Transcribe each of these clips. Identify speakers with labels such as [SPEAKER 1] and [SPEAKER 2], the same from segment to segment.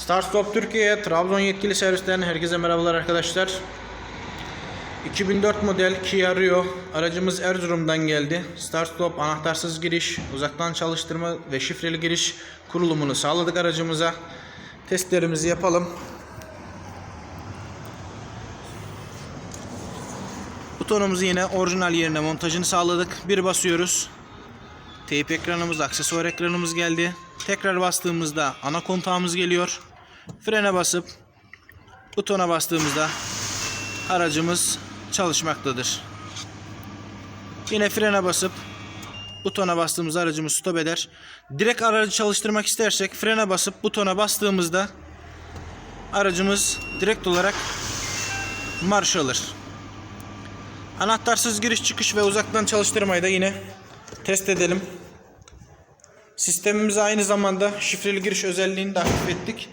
[SPEAKER 1] Start Stop Türkiye, Trabzon yetkili servisten herkese merhabalar arkadaşlar. 2004 model Kia Rio aracımız Erzurum'dan geldi. Start Stop anahtarsız giriş, uzaktan çalıştırma ve şifreli giriş kurulumunu sağladık aracımıza. Testlerimizi yapalım. Butonumuzu yine orijinal yerine montajını sağladık. Bir basıyoruz. Teyp ekranımız, aksesuar ekranımız geldi. Tekrar bastığımızda ana kontağımız geliyor. Frene basıp butona bastığımızda aracımız çalışmaktadır. Yine frene basıp butona bastığımızda aracımız stop eder. Direkt aracı çalıştırmak istersek frene basıp butona bastığımızda aracımız direkt olarak marş alır. Anahtarsız giriş çıkış ve uzaktan çalıştırmayı da yine test edelim. Sistemimize aynı zamanda şifreli giriş özelliğini de aktif ettik.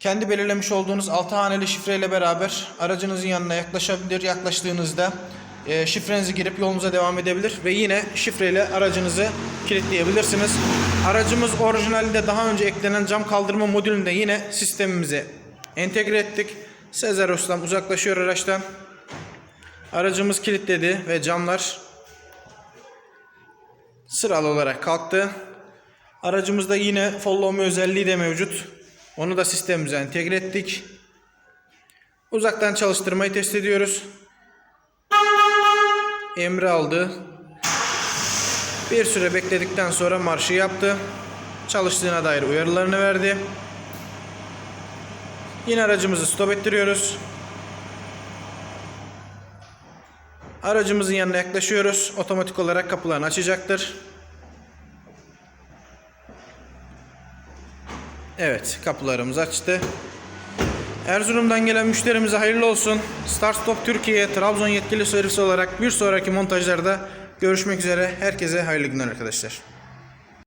[SPEAKER 1] Kendi belirlemiş olduğunuz 6 haneli şifreyle beraber aracınızın yanına yaklaşabilir. Yaklaştığınızda e, şifrenizi girip yolunuza devam edebilir ve yine şifreyle aracınızı kilitleyebilirsiniz. Aracımız orijinalinde daha önce eklenen cam kaldırma modülünde yine sistemimize entegre ettik. Sezer Ustam uzaklaşıyor araçtan. Aracımız kilitledi ve camlar sıralı olarak kalktı. Aracımızda yine follow me özelliği de mevcut. Onu da sistemimize entegre ettik. Uzaktan çalıştırmayı test ediyoruz. Emri aldı. Bir süre bekledikten sonra marşı yaptı. Çalıştığına dair uyarılarını verdi. Yine aracımızı stop ettiriyoruz. Aracımızın yanına yaklaşıyoruz. Otomatik olarak kapılarını açacaktır. Evet, kapılarımız açtı. Erzurum'dan gelen müşterimize hayırlı olsun. Start Stop Türkiye, Trabzon yetkili servisi olarak bir sonraki montajlarda görüşmek üzere. Herkese hayırlı günler arkadaşlar.